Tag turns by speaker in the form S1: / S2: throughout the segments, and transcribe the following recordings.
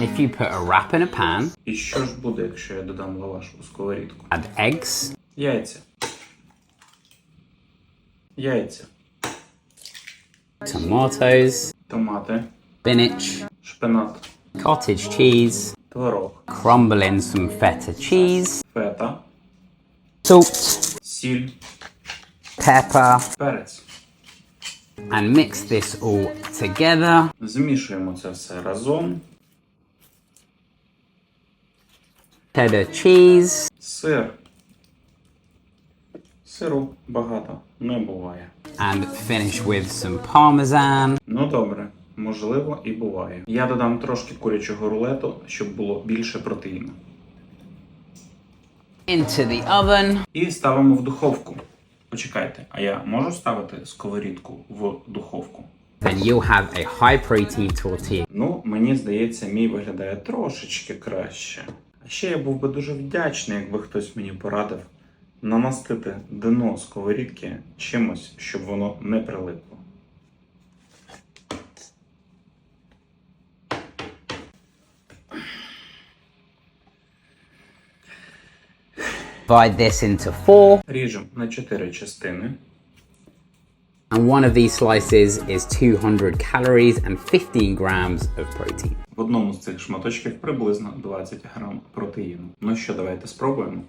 S1: If you put a wrap in a pan,
S2: І що ж буде, якщо я додам лаваш у сковорідку?
S1: add eggs,
S2: Яйця. Яйця.
S1: tomatoes,
S2: Томати.
S1: spinach,
S2: Шпинат.
S1: cottage cheese,
S2: Творог.
S1: crumble in some feta cheese,
S2: Фета.
S1: salt,
S2: Сіль.
S1: pepper,
S2: Перець.
S1: and mix this all together.
S2: Змішуємо це все разом.
S1: Cheddar cheese,
S2: Сир. Сиру багато не буває.
S1: and finish with some parmesan.
S2: Ну добре, можливо і буває. Я додам трошки курячого рулету, щоб було більше протеїну.
S1: Into the oven.
S2: І ставимо в духовку. Почекайте, а я можу ставити сковорідку в духовку?
S1: Then you'll have a high protein tortilla.
S2: Ну, мені здається, мій виглядає трошечки краще. А ще я був би дуже вдячний, якби хтось мені порадив намастити дно сковорідки чимось, щоб воно не прилипло.
S1: Divide this into four,
S2: Ріжемо на 4 частини.
S1: And one of these slices is 200 calories and 15 grams of protein.
S2: В одному з цих шматочків приблизно 20 грам протеїну. Ну що, давайте спробуємо.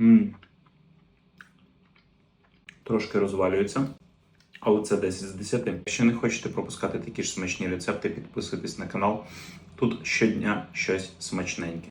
S2: М. Трошки розвалюється. Але це 10 з 10. Якщо не хочете пропускати такі ж смачні рецепти, підписуйтесь на канал. Тут щодня щось смачненьке.